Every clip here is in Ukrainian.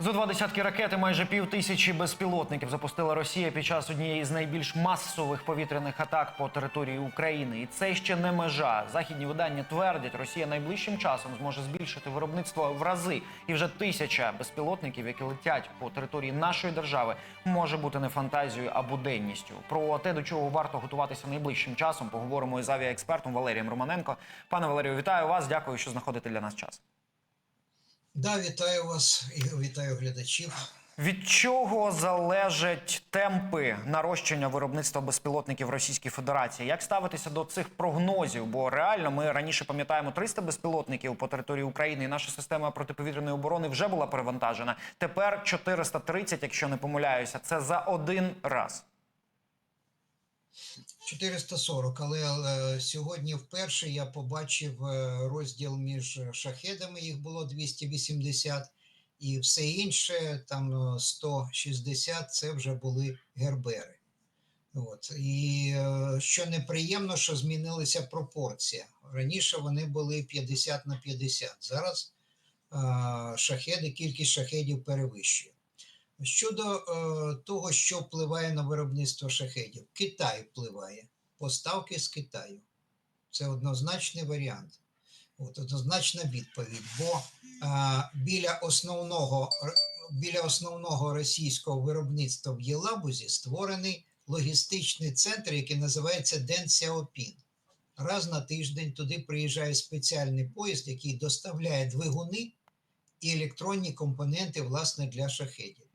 Зо два десятки ракет і майже пів тисячі безпілотників запустила Росія під час однієї з найбільш масових повітряних атак по території України. І це ще не межа. Західні видання твердять, Росія найближчим часом зможе збільшити виробництво в рази. І вже тисяча безпілотників, які летять по території нашої держави, може бути не фантазією, а буденністю. Про те, до чого варто готуватися найближчим часом, поговоримо із авіаекспертом Валерієм Романенко. Пане Валерію, вітаю вас. Дякую, що знаходите для нас час. Да, вітаю вас і вітаю глядачів. Від чого залежать темпи нарощення виробництва безпілотників Російської Федерації? Як ставитися до цих прогнозів? Бо реально ми раніше пам'ятаємо 300 безпілотників по території України, і наша система протиповітряної оборони вже була перевантажена. Тепер 430, якщо не помиляюся, це за один раз. 440, але е, сьогодні вперше я побачив е, розділ між шахедами, їх було 280, і все інше, там е, 160, це вже були гербери. От. І е, що неприємно, що змінилася пропорція. Раніше вони були 50 на 50. Зараз е, шахеди, кількість шахедів перевищує. Щодо е, того, що впливає на виробництво шахедів, Китай впливає, поставки з Китаю. Це однозначний варіант. От, однозначна відповідь. Бо е, біля, основного, біля основного російського виробництва в Єлабузі створений логістичний центр, який називається Ден Сяопін. Раз на тиждень туди приїжджає спеціальний поїзд, який доставляє двигуни і електронні компоненти власне для шахедів.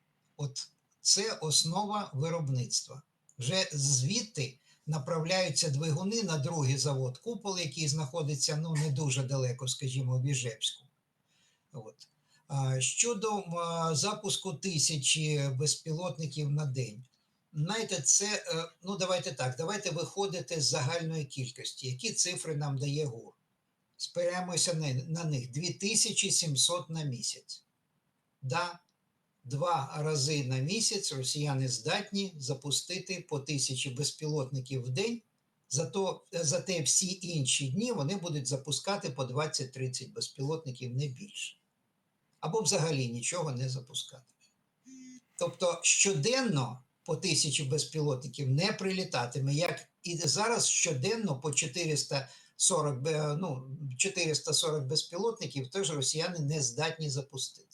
От це основа виробництва. Вже звідти направляються двигуни на другий завод Купол, який знаходиться ну не дуже далеко, скажімо, в Іжевську. От. Щодо запуску тисячі безпілотників на день, знаєте, це е, ну давайте так, давайте виходити з загальної кількості. Які цифри нам дає ГУР? Спираємося на них 2700 на місяць. Да, два рази на місяць росіяни здатні запустити по тисячі безпілотників в день. Зато, зате всі інші дні вони будуть запускати по 20-30 безпілотників не більше. Або взагалі нічого не запускати. Тобто щоденно по тисячі безпілотників не прилітатиме, як і зараз щоденно по 440, бе- ну, 440 безпілотників теж росіяни не здатні запустити.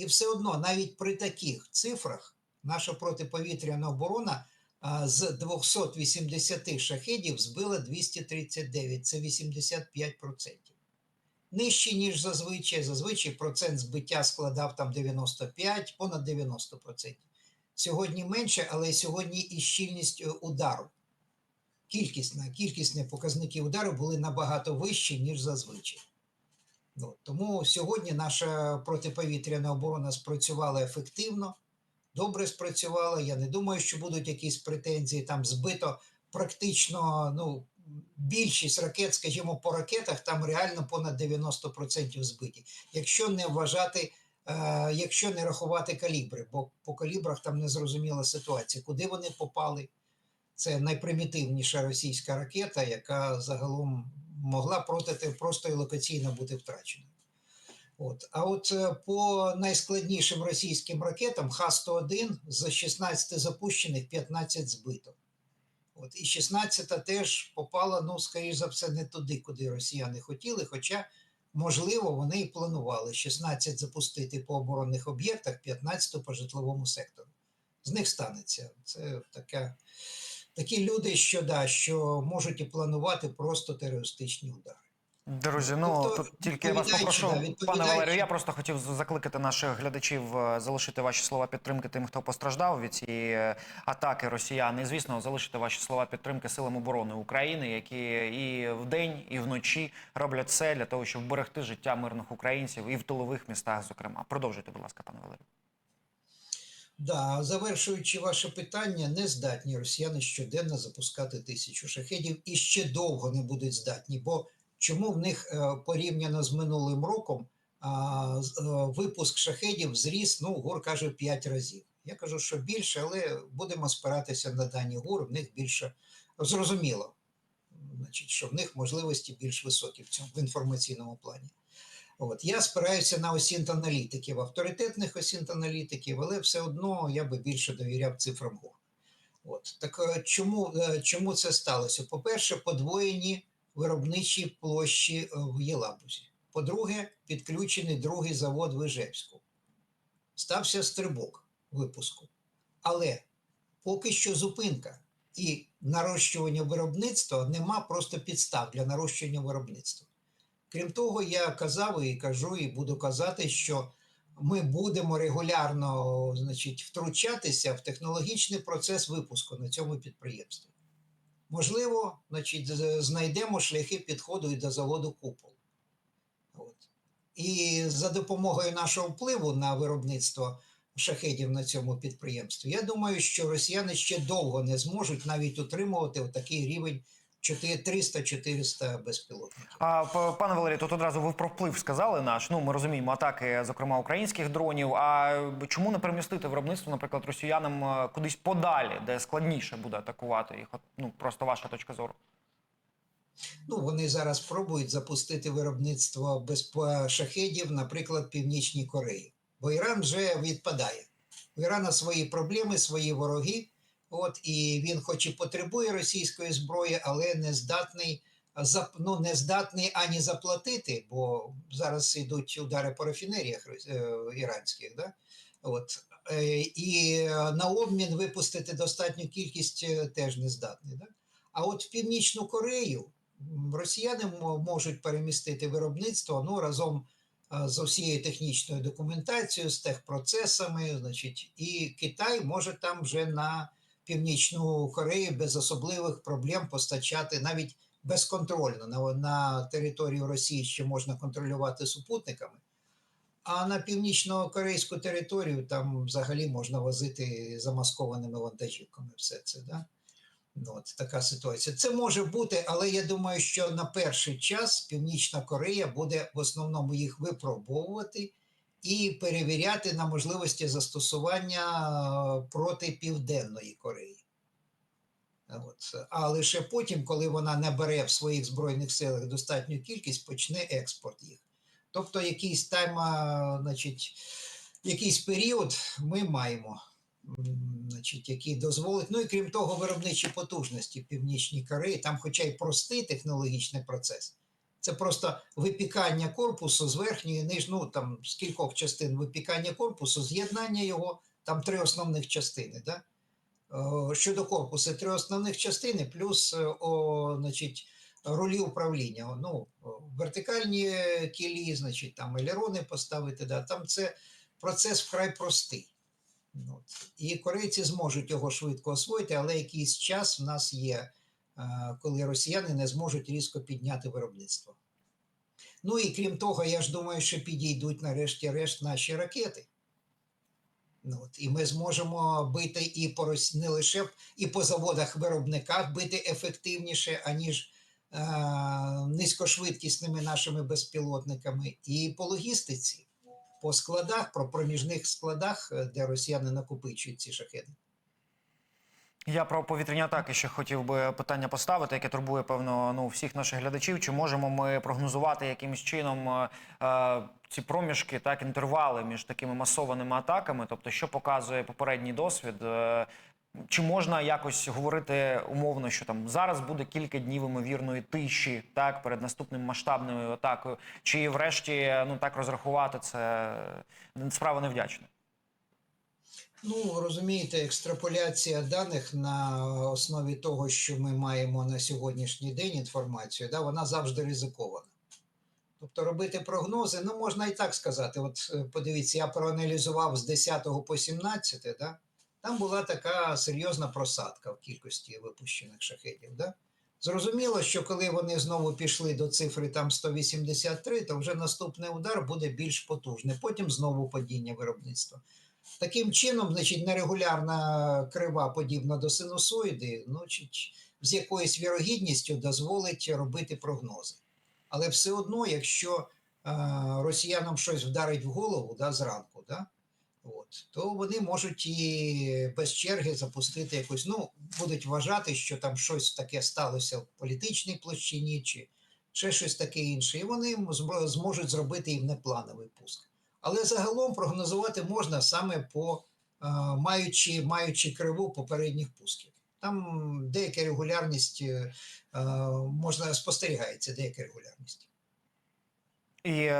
І все одно, навіть при таких цифрах, наша протиповітряна оборона з 280 шахедів збила 239, це 85%. Нижче, ніж зазвичай. Зазвичай процент збиття складав там 95, понад 90%. Сьогодні менше, але сьогодні і щільність е, удару. Кількісна, кількісні показники удару були набагато вищі, ніж зазвичай. Ну, тому сьогодні наша протиповітряна оборона спрацювала ефективно, добре спрацювала. Я не думаю, що будуть якісь претензії. Там збито практично ну, більшість ракет, скажімо, по ракетах, там реально понад 90% збиті. Якщо не вважати, е, якщо не рахувати калібри, бо по калібрах там незрозуміла ситуація, куди вони попали. Це найпримітивніша російська ракета, яка загалом могла просто і локаційно бути втрачена. От. А от е, по найскладнішим російським ракетам Х-101 з 16 запущених 15 збито. От. І 16 теж попала, ну, скоріш за все, не туди, куди росіяни хотіли, хоча, можливо, вони і планували 16 запустити по оборонних об'єктах, 15 по житловому сектору. З них станеться. Це така такі люди, що да, що можуть і планувати просто терористичні удари. Друзі, ну Тобто, тут тільки я вас попрошу, да, пане Валерію. Я просто хотів закликати наших глядачів е, залишити ваші слова підтримки тим, хто постраждав від цієї е, атаки росіян. І звісно, залишити ваші слова підтримки силам оборони України, які і вдень, і вночі роблять все для того, щоб вберегти життя мирних українців і в тилових містах. Зокрема, продовжуйте, будь ласка, пане Валерію. Да, завершуючи ваше питання, не здатні росіяни щоденно запускати тисячу шахедів і ще довго не будуть здатні. Бо чому в них е, порівняно з минулим роком е, випуск шахедів зріс, ну, ГУР каже, 5 разів. Я кажу, що більше, але будемо спиратися на дані ГУР, в них більше зрозуміло, значить, що в них можливості більш високі в цьому в інформаційному плані. От я спираюся на осінт-аналітиків, авторитетних осінт-аналітиків, але все одно я би більше довіряв цифрам ГО. От так е, чому, е, чому це сталося? По-перше, подвоєні виробничі площі е, в Єлабузі. По-друге, підключений другий завод в Іжевську. Стався стрибок випуску. Але поки що зупинка і нарощування виробництва нема просто підстав для нарощування виробництва. Крім того, я казав і кажу, і буду казати, що ми будемо регулярно значить, втручатися в технологічний процес випуску на цьому підприємстві. Можливо, значить, знайдемо шляхи підходу і до заводу купол. От. І за допомогою нашого впливу на виробництво шахедів на цьому підприємстві, я думаю, що росіяни ще довго не зможуть навіть утримувати такий рівень 300-400 безпілотників. А пане Валерію, тут одразу ви про вплив сказали наш. Ну ми розуміємо атаки, зокрема українських дронів. А чому не перемістити виробництво, наприклад, росіянам е, кудись подалі, де складніше буде атакувати їх? Ну просто ваша точка зору. Ну, вони зараз пробують запустити виробництво без шахедів, наприклад, Північній Кореї. Бо Іран вже відпадає. У Ірана свої проблеми, свої вороги. От і він, хоч і потребує російської зброї, але не здатний ну, не здатний ані заплатити, бо зараз йдуть удари по рафінеріях е, іранських. Да? От. Е, І на обмін випустити достатню кількість е, теж не здатний. Да? А от в Північну Корею росіяни можуть перемістити виробництво ну, разом з усією технічною документацією, з техпроцесами, значить, і Китай може там вже на Північну Корею без особливих проблем постачати навіть безконтрольно на, на територію Росії, що можна контролювати супутниками. А на північно-корейську територію там взагалі можна возити замаскованими вантажівками все це. Да? Ну, От така ситуація. Це може бути, але я думаю, що на перший час Північна Корея буде в основному їх випробовувати і перевіряти на можливості застосування е, проти Південної Кореї. От. А лише потім, коли вона набере в своїх збройних силах достатню кількість, почне експорт їх. Тобто, якийсь тайм, значить, якийсь період ми маємо значить, які дозволить. Ну і крім того, виробничі потужності Північній Кореї, там, хоча й простий технологічний процес, це просто випікання корпусу з верхньої ниж, ну там з кількох частин випікання корпусу, з'єднання його, там три основних частини. Да? Е, Щодо корпусу, три основних частини, плюс е, о, значить, рулі управління. Ну, вертикальні кілі, значить, там елерони поставити. Да? Там це процес вкрай простий. От. І корейці зможуть його швидко освоїти, але якийсь час в нас є, коли росіяни не зможуть різко підняти виробництво. Ну і крім того, я ж думаю, що підійдуть нарешті-решт наші ракети. Ну, от, і ми зможемо бити і по не лише і по заводах-виробниках бити ефективніше, аніж е, низькошвидкісними нашими безпілотниками, і по логістиці, по складах, про проміжних складах, е, де росіяни накопичують ці шахеди. Я про повітряні атаки ще хотів би питання поставити, яке турбує певно ну всіх наших глядачів. Чи можемо ми прогнозувати якимось чином е, е, ці проміжки, так інтервали між такими масованими атаками? Тобто, що показує попередній досвід? Е, чи можна якось говорити умовно, що там зараз буде кілька днів імовірної тиші, так перед наступним масштабною атакою? Чи врешті ну так розрахувати це е, справа невдячна? Ну, розумієте, екстраполяція даних на основі того, що ми маємо на сьогоднішній день інформацію, да, вона завжди ризикована. Тобто робити прогнози, ну можна і так сказати. От е, подивіться, я проаналізував з 10 по 17, да, там була така серйозна просадка в кількості випущених шахедів. Да? Зрозуміло, що коли вони знову пішли до цифри там 183, то вже наступний удар буде більш потужний. Потім знову падіння виробництва. Таким чином, значить, нерегулярна крива, подібна до синусоїди, ну, чи- чи з якоюсь вірогідністю дозволить робити прогнози. Але все одно, якщо е, росіянам щось вдарить в голову да, зранку, да, от, то вони можуть і без черги запустити якусь, ну, будуть вважати, що там щось таке сталося в політичній площині чи, ще щось таке інше. І вони зможуть зробити і внеплановий пуск. Але загалом прогнозувати можна саме по е, маючи, маючи криву попередніх пусків. Там деяка регулярність е, е, можна спостерігається, деяка регулярність. І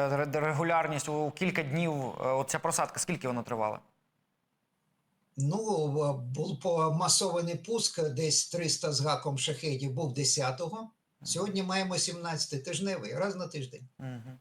регулярність у кілька днів. Оця просадка, скільки вона тривала? Ну, був помасований пуск, десь 300 з гаком шахедів був 10-го. Сьогодні маємо 17 тижневий, раз на тиждень. Мгм.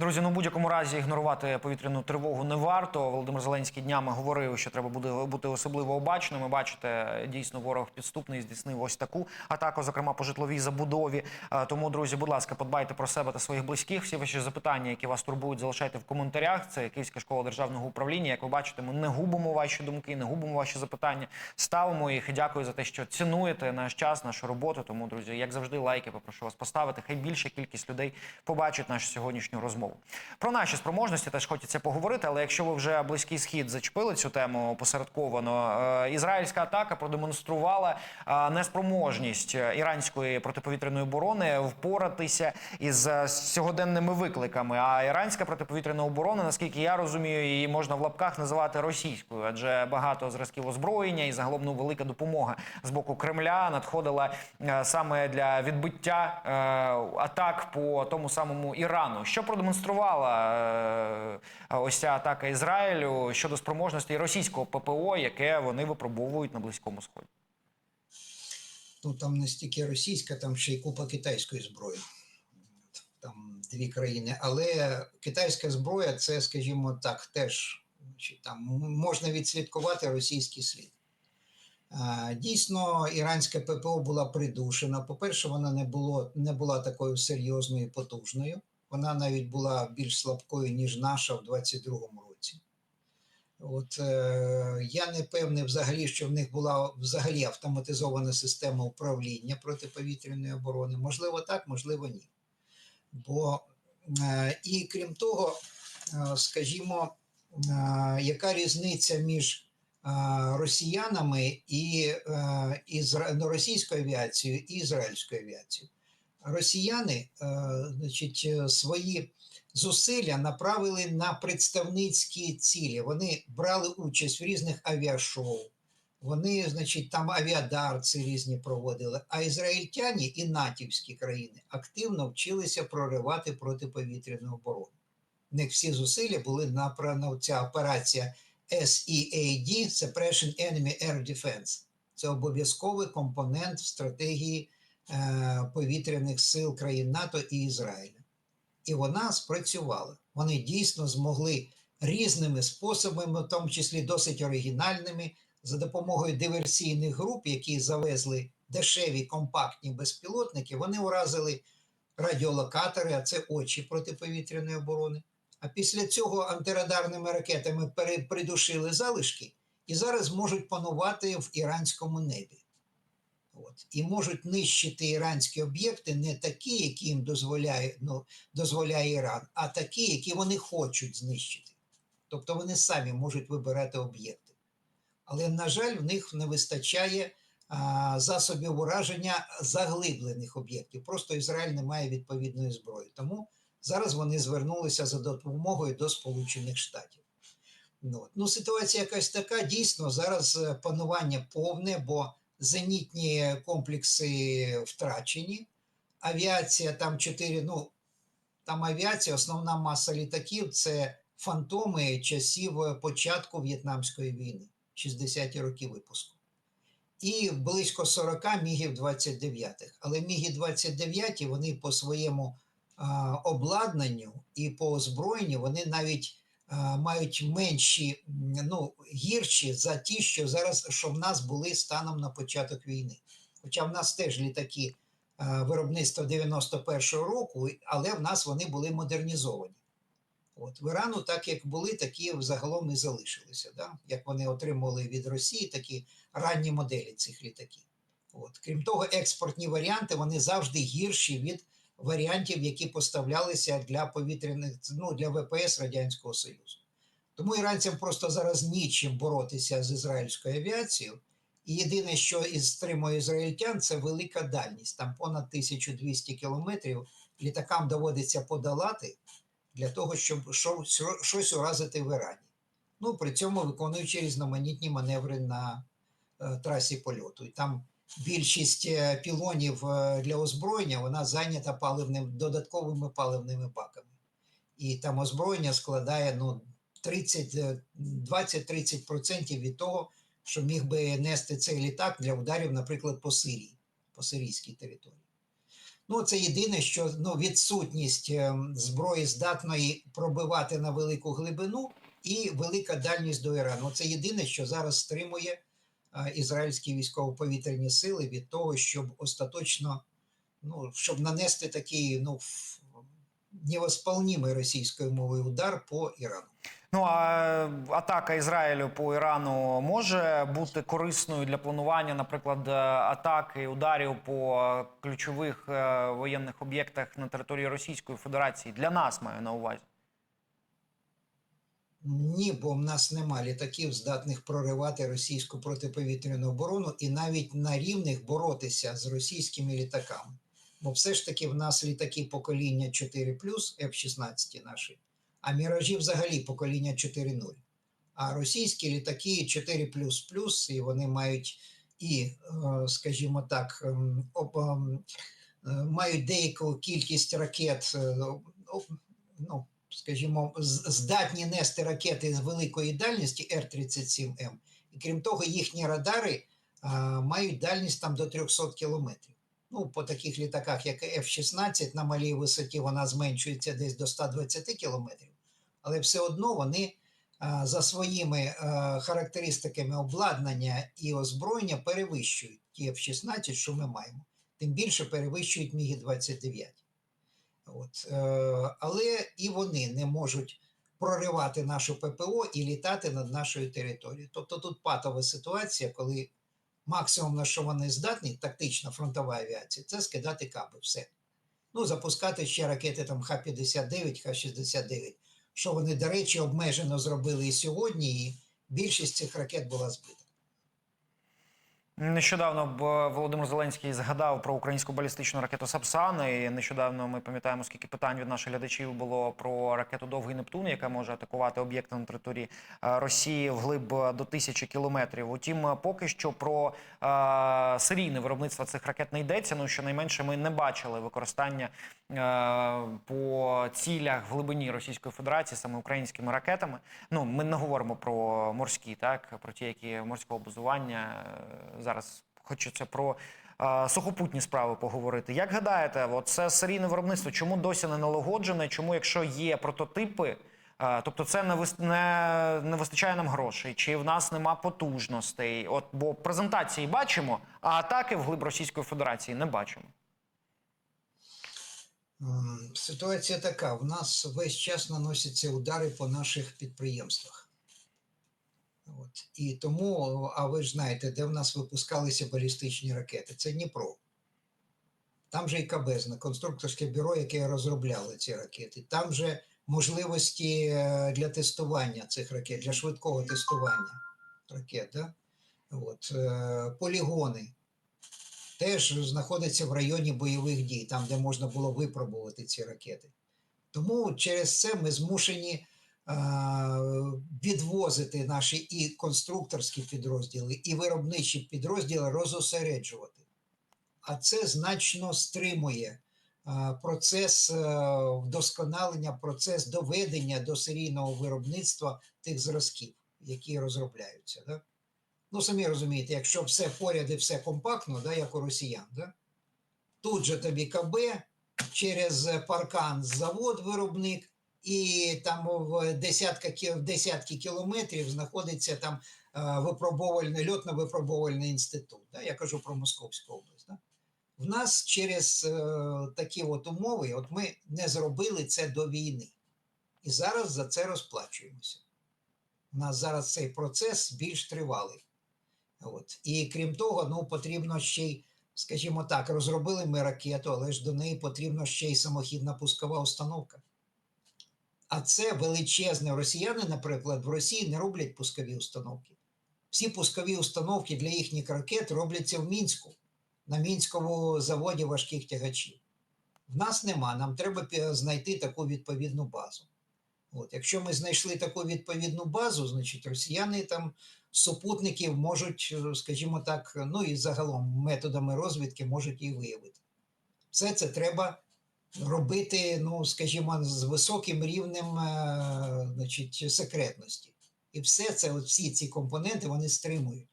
Друзі, ну в будь-якому разі ігнорувати повітряну тривогу не варто. Володимир Зеленський днями говорив, що треба буде бути особливо обачними. Бачите, дійсно ворог підступний здійснив ось таку атаку, зокрема по житловій забудові. Е, Тому, друзі, будь ласка, подбайте про себе та своїх близьких. Всі ваші запитання, які вас турбують, залишайте в коментарях. Це Київська школа державного управління. Як ви бачите, ми не губимо ваші думки, не губимо ваші запитання. Ставимо їх. Дякую за те, що цінуєте наш час, нашу роботу. Тому, друзі, як завжди, лайки попрошу вас поставити. Хай більша кількість людей побачить нашу сьогоднішню розмову. Про наші спроможності теж хочеться поговорити. Але якщо ви вже близький схід зачепили цю тему посередковано, е, ізраїльська атака продемонструвала е, неспроможність е, іранської протиповітряної оборони впоратися із сьогоденними викликами. А іранська протиповітряна оборона, наскільки я розумію, її можна в лапках називати російською, адже багато зразків озброєння і загалом ну, велика допомога з боку Кремля надходила саме для відбиття атак по тому самому Ірану. Що продемонструвала е, ось ця атака Ізраїлю щодо спроможності російського ППО, яке вони випробовують на близькому сході? Ну там не стільки російська, там ще й купа китайської зброї. Там дві країни. Але китайська зброя це, скажімо так, теж значить, там можна відслідкувати російський слід. Дійсно, іранська ППО була придушена. По-перше, вона не, було, не була такою серйозною потужною. Вона навіть була більш слабкою, ніж наша в 22-му році. От е, я не певний взагалі, що в них була взагалі автоматизована система управління протиповітряної оборони. Можливо, так, можливо, ні. Бо е, і крім того, е, скажімо, е, яка різниця між е, росіянами і е, ізра... ну, російською авіацією і ізраїльською авіацією? Росіяни, е, значить, е, свої зусилля направили на представницькі цілі. Вони брали участь в різних авіашоу. Вони, значить, там авіадарці різні проводили. А ізраїльтяні і натівські країни активно вчилися проривати протиповітряну оборону. В них всі зусилля були направлені ця операція SEAD – Suppression Enemy Air Defense. Це обов'язковий компонент в стратегії повітряних сил країн НАТО і Ізраїля. І вона спрацювала. Вони дійсно змогли різними способами, в тому числі досить оригінальними, за допомогою диверсійних груп, які завезли дешеві компактні безпілотники, вони уразили радіолокатори, а це очі протиповітряної оборони. А після цього антирадарними ракетами придушили залишки і зараз можуть панувати в іранському небі. От. І можуть нищити іранські об'єкти не такі, які їм дозволяє, ну, дозволяє Іран, а такі, які вони хочуть знищити. Тобто вони самі можуть вибирати об'єкти. Але, на жаль, в них не вистачає а, засобів ураження заглиблених об'єктів. Просто Ізраїль не має відповідної зброї. Тому зараз вони звернулися за допомогою до Сполучених Штатів. Ну, ну, ситуація якась така. Дійсно, зараз е, панування повне, бо зенітні комплекси втрачені. Авіація там чотири. Ну там авіація, основна маса літаків це фантоми часів е, початку В'єтнамської війни, 60-ті роки випуску. І близько 40 мігів 29-х. Але міги 29 вони по своєму а, обладнанню і по озброєнню вони навіть мають менші, ну, гірші за ті, що зараз що в нас були станом на початок війни. Хоча в нас теж літаки виробництва 91-го року, але в нас вони були модернізовані. От в Ірану, так як були, такі загалом і залишилися. Да? Як вони отримували від Росії такі ранні моделі цих літаків. От. Крім того, експортні варіанти вони завжди гірші від варіантів, які поставлялися для повітряних ну, для ВПС Радянського Союзу. Тому іранцям просто зараз нічим боротися з ізраїльською авіацією. І єдине, що стримує ізраїльтян, це велика дальність. Там понад 1200 кілометрів літакам доводиться подолати для того, щоб щось, щось уразити в Ірані. Ну, при цьому виконуючи різноманітні маневри на е, трасі польоту. І там більшість е, пілонів е, для озброєння вона зайнята паливним, додатковими паливними баками. І там озброєння складає ну, 30, е, 20-30% від того, що міг би нести цей літак для ударів, наприклад, по Сирії, по сирійській території. Ну, це єдине, що ну, відсутність зброї здатної пробивати на велику глибину і велика дальність до Ірану. Це єдине, що зараз стримує ізраїльські військово-повітряні сили від того, щоб остаточно, ну, щоб нанести такий ну, невосполнимий російською мовою удар по Ірану. Ну а атака Ізраїлю по Ірану може бути корисною для планування, наприклад, е, атаки ударів по ключових е, воєнних об'єктах на території Російської Федерації для нас маю на увазі. Ні, бо в нас нема літаків, здатних проривати російську протиповітряну оборону і навіть на рівних боротися з російськими літаками. Бо все ж таки в нас літаки покоління 4 F-16 наші, а міражі взагалі покоління 4.0. А російські літаки 4 і вони мають і, е, скажімо так, ем, об- ем, е, мають деяку кількість ракет, е, ну, скажімо, здатні нести ракети з великої дальності Р-37М. І крім того, їхні радари а, мають дальність там до 300 кілометрів. Ну, по таких літаках, як F-16, на малій висоті вона зменшується десь до 120 кілометрів, але все одно вони за своїми характеристиками обладнання і озброєння перевищують ті F-16, що ми маємо. Тим більше перевищують Міги-29. От, е, але і вони не можуть проривати нашу ППО і літати над нашою територією. Тобто тут патова ситуація, коли максимум на що вони здатні, тактична фронтова авіація, це скидати каби, все. Ну, запускати ще ракети там Х-59, Х-69, що вони, до речі, обмежено зробили і сьогодні, і більшість цих ракет була збита. Нещодавно б Володимир Зеленський згадав про українську балістичну ракету Сапсан. І нещодавно ми пам'ятаємо, скільки питань від наших глядачів було про ракету Довгий Нептун, яка може атакувати об'єкти на території е, Росії вглиб е, до тисячі кілометрів. Утім, е, поки що про е, серійне виробництво цих ракет не йдеться. Ну щонайменше ми не бачили використання е, по цілях в глибині Російської Федерації саме українськими ракетами. Ну ми не говоримо про морські, так про ті, які морського базування е, зараз. Хочеться про е, сухопутні справи поговорити. Як гадаєте, це серійне виробництво? Чому досі не налагоджене? Чому, якщо є прототипи, е, тобто це не, вис- не, не вистачає нам грошей, чи в нас нема потужностей? От бо презентації бачимо, а атаки в глиб Російської Федерації не бачимо. Ситуація така: в нас весь час наносяться удари по наших підприємствах. От. І тому, а ви ж знаєте, де в нас випускалися балістичні ракети? Це Дніпро. Там же і КБЗ, конструкторське бюро, яке розробляло ці ракети. Там же можливості е, для тестування цих ракет, для швидкого тестування ракет. Да? От. е, Полігони теж знаходиться в районі бойових дій, там, де можна було випробувати ці ракети. Тому через це ми змушені відвозити наші і конструкторські підрозділи, і виробничі підрозділи розосереджувати. А це значно стримує е, процес е, вдосконалення, процес доведення до серійного виробництва тих зразків, які розробляються. Да? Ну, самі розумієте, якщо все поряд і все компактно, да, як у росіян, да? тут же тобі КБ, через паркан завод виробник, і там в десятка, в десятки кілометрів знаходиться там е, випробовувальний, льотно-випробовувальний інститут. Да? Я кажу про Московську область. Да? В нас через е, такі от умови, от ми не зробили це до війни. І зараз за це розплачуємося. У нас зараз цей процес більш тривалий. От. І крім того, ну, потрібно ще й, скажімо так, розробили ми ракету, але ж до неї потрібна ще й самохідна пускова установка. А це величезне. Росіяни, наприклад, в Росії не роблять пускові установки. Всі пускові установки для їхніх ракет робляться в Мінську, на мінському заводі важких тягачів. В нас нема. Нам треба знайти таку відповідну базу. От, якщо ми знайшли таку відповідну базу, значить росіяни там супутників можуть, скажімо так, ну і загалом методами розвідки можуть її виявити. Все це треба робити, ну, скажімо, з високим рівнем е, значить, секретності. І все це, от всі ці компоненти, вони стримують.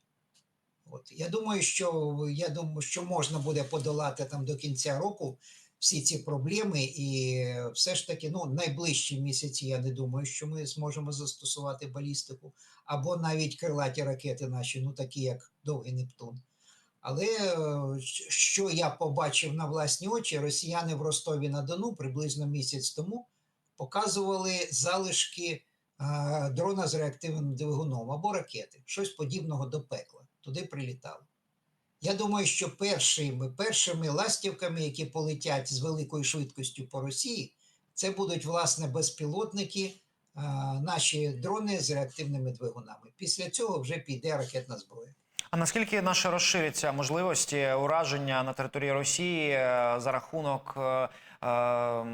От. Я думаю, що я думаю, що можна буде подолати там до кінця року всі ці проблеми, і все ж таки, ну, найближчі місяці, я не думаю, що ми зможемо застосувати балістику, або навіть крилаті ракети наші, ну такі як Довгий Нептун. Але е, що я побачив на власні очі, росіяни в Ростові на Дону приблизно місяць тому показували залишки дрона з реактивним двигуном або ракети, щось подібного до пекла. Туди прилітало. Я думаю, що першими, першими ластівками, які полетять з великою швидкістю по Росії, це будуть власне безпілотники, наші дрони з реактивними двигунами. Після цього вже піде ракетна зброя. А наскільки наші розширяться можливості ураження на території Росії е, за рахунок е, е,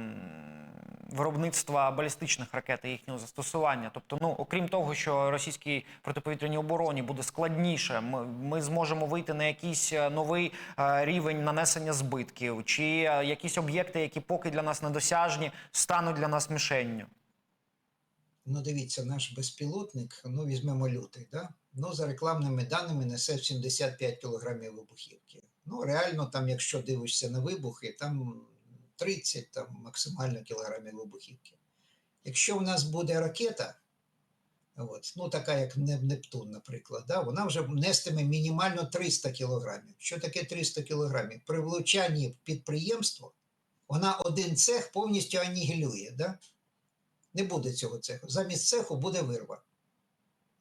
виробництва балістичних ракет і їхнього застосування? Тобто, ну окрім того, що російській протиповітряній обороні буде складніше, ми, ми зможемо вийти на якийсь е, новий рівень нанесення збитків, чи якісь об'єкти, які поки для нас недосяжні, стануть для нас мішенню. Ну, дивіться, наш безпілотник, ну візьмемо лютий, да? Ну за рекламними даними несе 75 кілограмів вибухівки. Ну, реально, там, якщо дивишся на вибухи, там 30 там, максимально кілограмів вибухівки. Якщо в нас буде ракета, от, ну така як Нептун, наприклад, да? вона вже нестиме мінімально 300 кілограмів. Що таке 300 кілограмів? При влучанні в підприємство вона один цех повністю анігілює. Да? не буде цього цеху. Замість цеху буде вирва.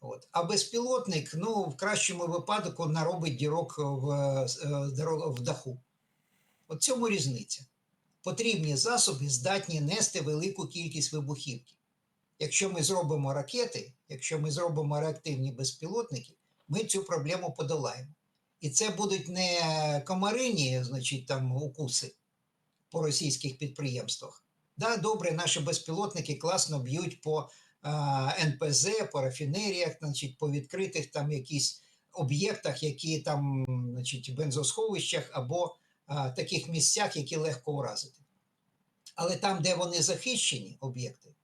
От. А безпілотник, ну, в кращому випадку, наробить дірок в, е, в даху. От цьому різниця. Потрібні засоби здатні нести велику кількість вибухівки. Якщо ми зробимо ракети, якщо ми зробимо реактивні безпілотники, ми цю проблему подолаємо. І це будуть не комарині, значить, там укуси по російських підприємствах. Да, добре, наші безпілотники класно б'ють по НПЗ, по рафінеріях, значить, по відкритих там якісь об'єктах, які там, значить, бензосховищах або а, таких місцях, які легко уразити. Але там, де вони захищені, об'єкти,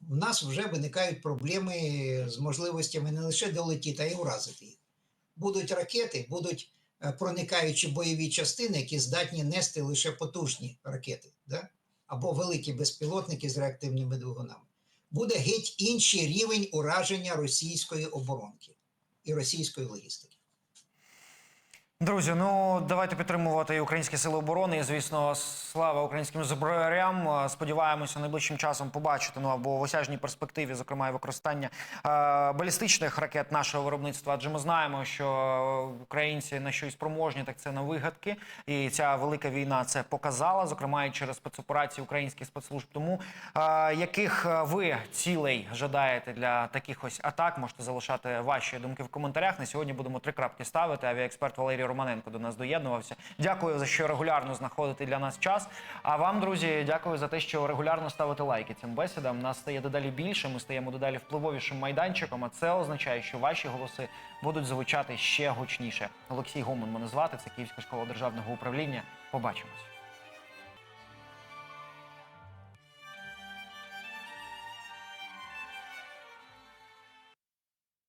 в нас вже виникають проблеми з можливостями не лише долетіти, а й уразити їх. Будуть ракети, будуть е, проникаючі бойові частини, які здатні нести лише потужні ракети. Да? або великі безпілотники з реактивними двигунами, буде геть інший рівень ураження російської оборонки і російської логістики. Друзі, ну давайте підтримувати і українські сили оборони. І звісно, слава українським зброярям. Сподіваємося, найближчим часом побачити ну або в осяжній перспективі, зокрема, і використання е, балістичних ракет нашого виробництва. Адже ми знаємо, що українці на що й спроможні, так це на вигадки. І ця велика війна це показала, зокрема і через спецоперації українських спецслужб. Тому е, яких ви цілей жадаєте для таких ось атак, можете залишати ваші думки в коментарях. На сьогодні будемо три крапки ставити. Авіаексперт Валерій Романенко до нас доєднувався. Дякую за що регулярно знаходите для нас час. А вам, друзі, дякую за те, що регулярно ставите лайки цим бесідам. Нас стає дедалі більше. Ми стаємо дедалі впливовішим майданчиком. А це означає, що ваші голоси будуть звучати ще гучніше. Олексій Гомон мене звати. Це Київська школа державного управління. Побачимось.